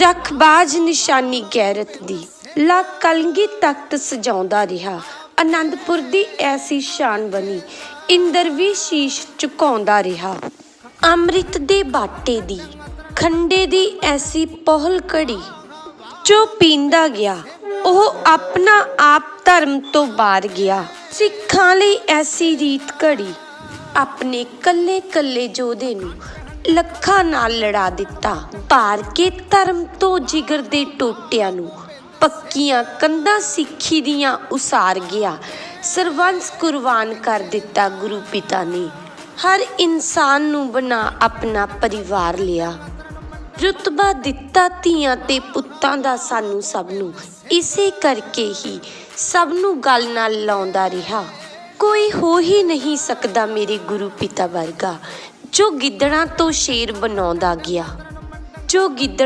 ਰੱਖ ਨਿਸ਼ਾਨੀ ਗੈਰਤ ਦੀ। ਲਾ ਕਲਗੀ ਤਖਤ ਸਜਾਉਂਦਾ ਰਿਹਾ। ਆਨੰਦਪੁਰ ਦੀ ਐਸੀ ਸ਼ਾਨ ਬਣੀ। ਇੰਦਰ ਵੀ ਸ਼ੀਸ਼ ਝੁਕਾਉਂਦਾ ਰਿਹਾ। ਅੰਮ੍ਰਿਤ ਦੇ ਬਾਟੇ ਦੀ, ਖੰਡੇ ਦੀ ਐਸੀ ਪਹਲ ਕੜੀ ਜੋ ਪੀਂਦਾ ਗਿਆ, ਉਹ ਆਪਣਾ ਆਪ ਧਰਮ ਤੋਂ ਬਾਹਰ ਗਿਆ। ਸਿੱਖਾਂ ਲਈ ਐਸੀ ਰੀਤ ਘੜੀ। ਆਪਣੇ ਕੱਲੇ ਕੱਲੇ ਜੋਧੇ ਨੂੰ ਲੱਖਾਂ ਨਾਲ ਲੜਾ ਦਿੱਤਾ। ਭਾਰ ਕੇ ਧਰਮ ਤੋਂ ਜਿਗਰ ਦੇ ਟੋਟਿਆਂ ਨੂੰ ਪੱਕੀਆਂ ਕੰਧਾਂ ਸਿੱਖੀ ਦੀਆਂ ਉਸਾਰ ਗਿਆ। ਸਰਵੰਸ ਕੁਰਬਾਨ ਕਰ ਦਿੱਤਾ ਗੁਰੂ ਪਿਤਾ ਨੇ। ਹਰ ਇਨਸਾਨ ਨੂੰ ਬਣਾ ਆਪਣਾ ਪਰਿਵਾਰ ਲਿਆ। ਰੁਤਬਾ ਦਿੱਤਾ ਧੀਆਂ ਤੇ ਪੁੱਤਾਂ ਦਾ ਸਾਨੂੰ ਸਭ ਨੂੰ। ਇਸੇ ਕਰਕੇ ਹੀ ਸਭ ਨੂੰ ਗੱਲ ਨਾਲ ਲਾਉਂਦਾ ਰਿਹਾ। ਕੋਈ ਹੋ ਹੀ ਨਹੀਂ ਸਕਦਾ ਮੇਰੇ ਗੁਰੂ ਪਿਤਾ ਵਰਗਾ। ਜੋ ਗਿੱਦੜਾਂ ਤੋਂ ਸ਼ੇਰ ਬਣਾਉਂਦਾ ਗਿਆ ਜੋ ਗਿੱਦੜਾਂ